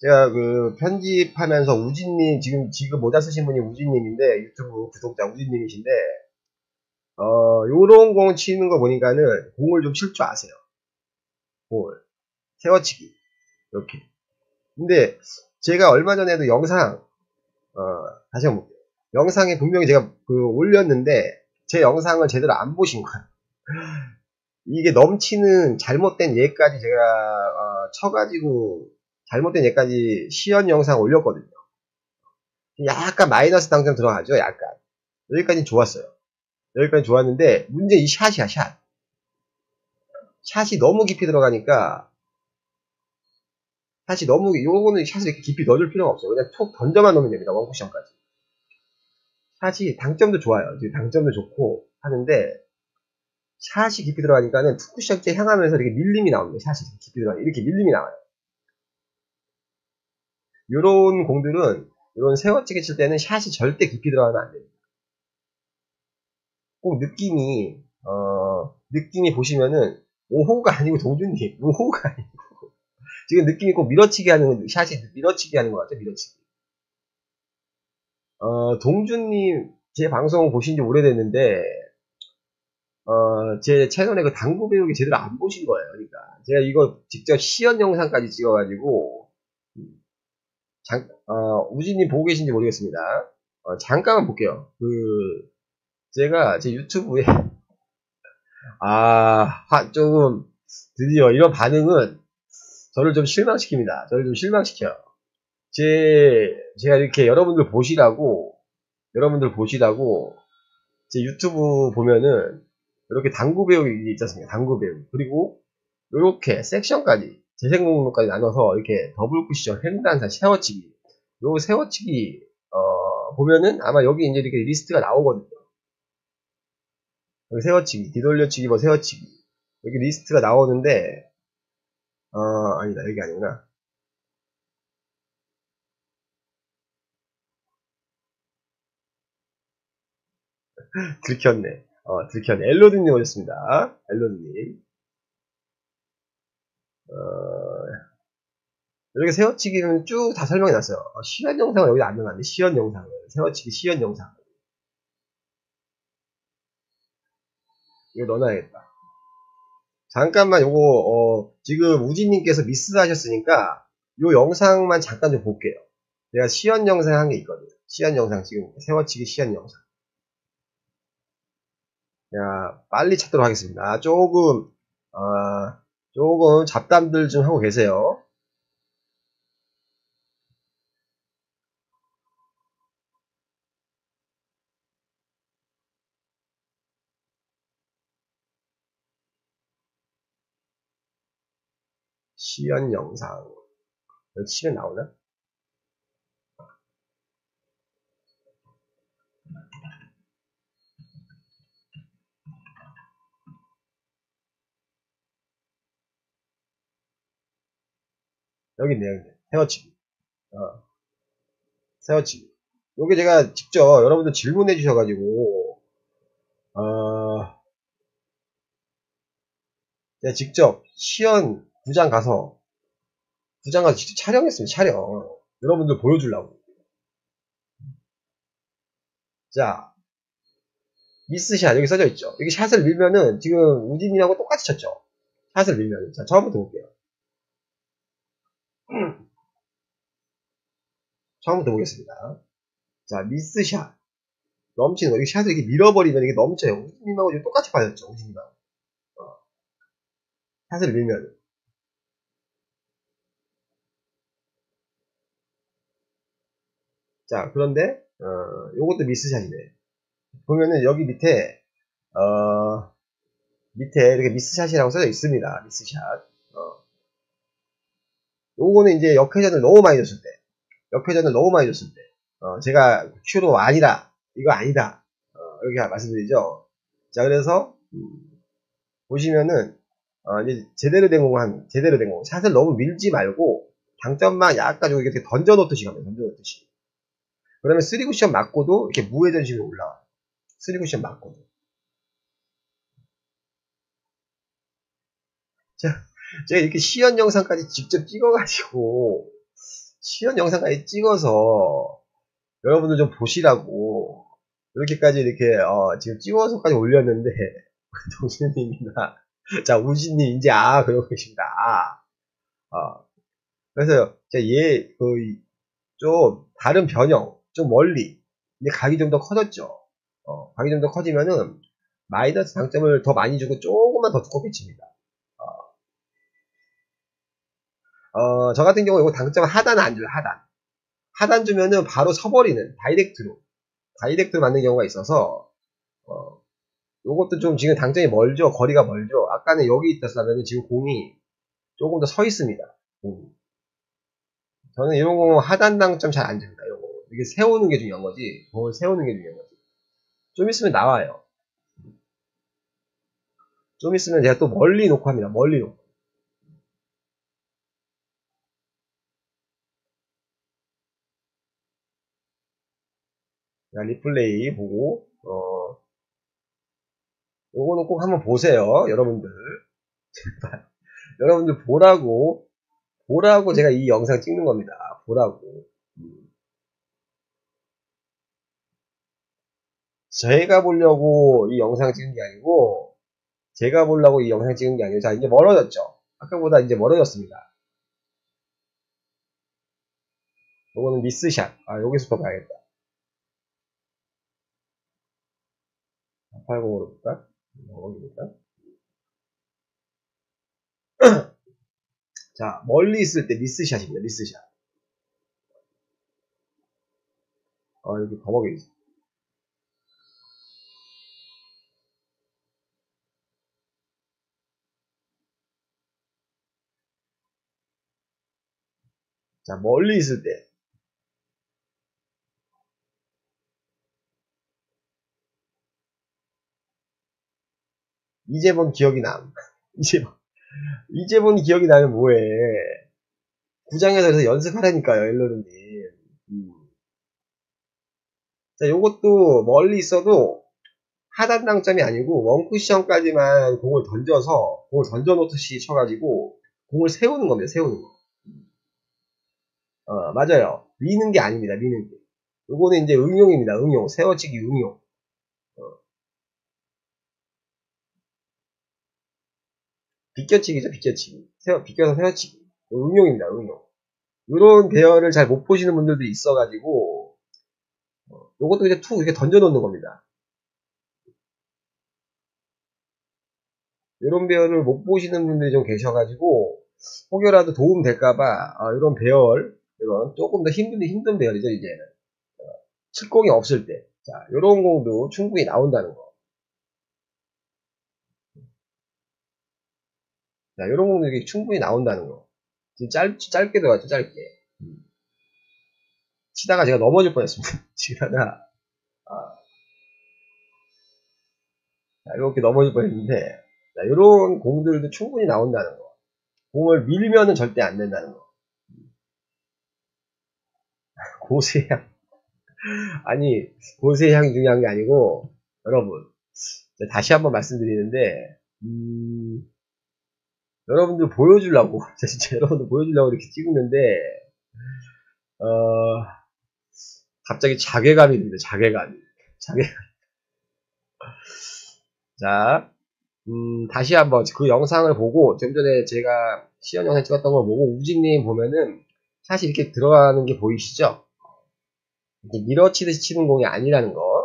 제가 그 편집하면서 우진님 지금 지금 모자 쓰신 분이 우진님인데 유튜브 구독자 우진님이신데 어 요런 공 치는 거 보니까는 공을 좀 칠 줄 아세요. 공을 세워치기 이렇게. 근데 제가 얼마 전에도 영상 어 다시 한번 볼게요. 영상에 분명히 제가 그 올렸는데 제 영상을 제대로 안 보신 거예요. 이게 넘치는 잘못된 예까지 제가 어, 쳐가지고 잘못된 예까지 시연 영상 올렸거든요. 약간 마이너스 당점 들어가죠, 약간. 여기까지 좋았어요. 여기까지 좋았는데, 문제 이 샷이야, 샷. 샷이 너무 깊이 들어가니까, 샷이 너무, 요거는 샷을 이렇게 깊이 넣어줄 필요가 없어요. 그냥 톡 던져만 넣으면 됩니다, 원쿠션까지. 샷이 당점도 좋아요. 당점도 좋고 하는데, 샷이 깊이 들어가니까는 투쿠션째 향하면서 이렇게 밀림이 나옵니다. 샷이 깊이 들어가 이렇게 밀림이 나와요. 요런 공들은 이런 세워치기 칠 때는 샷이 절대 깊이 들어가면 안 됩니다. 꼭 느낌이 어 느낌이 보시면은 5호가 아니고 동준님 5호가 아니고 지금 느낌이 꼭 밀어치기 하는 샷이 밀어치기 하는 것 같아요 밀어치기 어 동준님 제 방송 보신 지 오래됐는데 어, 제 채널에 그 당구 배우기 제대로 안 보신 거예요. 그러니까. 제가 이거 직접 시연 영상까지 찍어가지고, 잠, 어, 우진님 보고 계신지 모르겠습니다. 어, 잠깐만 볼게요. 그, 제가 제 유튜브에, 아, 하, 조금, 드디어 이런 반응은 저를 좀 실망시킵니다. 저를 좀 실망시켜요. 제, 제가 이렇게 여러분들 보시라고, 여러분들 보시라고, 제 유튜브 보면은, 이렇게 당구 배우기 있지 않습니까? 당구 배우. 그리고, 이렇게 섹션까지, 재생 목록까지 나눠서 이렇게 더블 쿠션, 횡단사, 쉐어치기, 요 세워치기 어, 보면은 아마 여기 이제 이렇게 리스트가 나오거든요. 여기 세워치기, 뒤돌려치기, 뭐 세워치기 여기 리스트가 나오는데 어 아니다 여기 아니구나. 들켰네. 어, 들켰네. 엘로드님 오셨습니다. 엘로드님. 어, 이렇게 세워치기는 쭉 다 설명해 놨어요. 어, 시연 영상을 여기 안 넣어놨네. 시연 영상을. 세워치기 시연 영상. 이거 넣어놔야겠다. 잠깐만 요거 어, 지금 우진님께서 미스 하셨으니까 요 영상만 잠깐 좀 볼게요. 제가 시연 영상 한 게 있거든요. 시연 영상 지금 세워치기 시연 영상. 자, 빨리 찾도록 하겠습니다. 조금 어, 조금 잡담들 좀 하고 계세요. 시연 영상 치면 나오나? 여기 있네요. 여기. 세워치기. 어. 세워치기. 요게 제가 직접 여러분들 질문해 주셔가지고 어, 제가 직접 시연 부장 가서 부장 가서 직접 촬영했습니다. 촬영. 여러분들 보여주려고. 자, 미스샷 여기 써져 있죠. 여기 샷을 밀면은 지금 우진이하고 똑같이 쳤죠. 샷을 밀면은 자 처음부터 볼게요. 처음부터 보겠습니다. 자 미스샷 넘치는 거. 여기 샷을 이렇게 밀어버리면 이게 넘쳐요. 우진님하고 지금 똑같이 빠졌죠. 우진님하고. 어. 샷을 밀면 자, 그런데, 어, 요것도 미스샷이네. 보면은 여기 밑에, 어, 밑에 이렇게 미스샷이라고 써져 있습니다. 미스샷. 어. 요거는 이제 역회전을 너무 많이 줬을 때, 역회전을 너무 많이 줬을 때, 어, 제가 큐로 아니다. 이거 아니다. 어, 이렇게 말씀드리죠. 자, 그래서, 음, 보시면은, 어, 이제 제대로 된 공을 한, 제대로 된 공. 샷을 너무 밀지 말고, 당점만 약간 좀 이렇게 던져놓듯이 가면, 던져놓듯이. 그러면 3쿠션 맞고도 이렇게 무회전식으로 올라와요. 3쿠션 맞고도. 자, 제가 이렇게 시연 영상까지 직접 찍어가지고, 시연 영상까지 찍어서 여러분들 좀 보시라고 이렇게까지 이렇게 어, 지금 찍어서까지 올렸는데 동수님이나 자 우진님 이제 아 그러고 계십니다. 아. 어. 그래서 얘그좀 다른 변형 좀 멀리 이제 각이 좀 더 커졌죠. 어, 각이 좀 더 커지면은 마이너스 장점을 더 많이 주고 조금만 더 두껍게 칩니다. 어, 어, 저 같은 경우 이거 당점 하단 안 줘요, 하단. 하단 주면은 바로 서버리는 다이렉트로. 다이렉트로 맞는 경우가 있어서, 어, 요것도 좀 지금 당점이 멀죠? 거리가 멀죠? 아까는 여기 있었다면 지금 공이 조금 더 서 있습니다. 공 저는 이런 거 하단 당점 잘안 줍니다. 이거 이게 세우는 게 중요한 거지. 공을 세우는 게 중요한 거지. 좀 있으면 나와요. 좀 있으면 제가 또 멀리 놓고 합니다. 멀리 놓고. 자, 리플레이 보고, 어, 요거는 꼭 한번 보세요. 여러분들. 제발. 여러분들 보라고, 보라고 제가 이 영상 찍는 겁니다. 보라고. 음. 제가 보려고 이 영상 찍은 게 아니고, 제가 보려고 이 영상 찍은 게 아니에요. 자, 이제 멀어졌죠? 아까보다 이제 멀어졌습니다. 요거는 미스샷. 아, 여기서부터 봐야겠다. 80으로 볼까? 여기볼까? 자, 멀리 있을 때 미스샷입니다. 미스샷. 아, 여기 버벅이 있어. 자, 멀리 있을 때. 본 기억이 남. 이제 본 기억이 나면 뭐해. 구장에서 그래서 연습하라니까요, 일러르님. 음. 자, 요것도 멀리 있어도 하단 당점이 아니고 원쿠션까지만 공을 던져서 공을 던져놓듯이 쳐가지고 공을 세우는 겁니다, 세우는 거. 어, 맞아요. 미는 게 아닙니다. 미는 게. 요거는 이제 응용입니다. 응용. 세워치기 응용. 어. 비껴치기죠. 비껴치기. 세워, 비껴서 세워치기. 응용입니다. 응용. 이런 배열을 잘 못 보시는 분들도 있어가지고 어, 요것도 이제 툭 이렇게 던져놓는 겁니다. 이런 배열을 못 보시는 분들이 좀 계셔가지고 혹여라도 도움 될까봐 어, 이런 배열 이런 조금 더 힘든 힘든 배열이죠 이제는 어, 칠공이 없을 때. 자, 이런 공도 충분히 나온다는 거. 자, 이런 공도 충분히 나온다는 거. 지금 짧, 짧게 들어갔죠, 짧게. 음. 치다가 제가 넘어질 뻔했습니다. 치다가, 아. 자, 이렇게 넘어질 뻔했는데, 자, 이런 공들도 충분히 나온다는 거. 공을 밀면은 절대 안 된다는 거. 고세향. 아니, 고세향이 중요한 게 아니고, 여러분, 다시 한번 말씀드리는데, 음, 여러분들 보여주려고, 진짜 여러분들 보여주려고 이렇게 찍는데, 어, 갑자기 자괴감이 듭니다, 자괴감이. 자괴감. 자, 음, 다시 한번 그 영상을 보고, 좀 전에 제가 시연 영상 찍었던 걸 보고, 우진님 보면은, 사실 이렇게 들어가는 게 보이시죠? 밀어치듯이 치는 공이 아니라는 거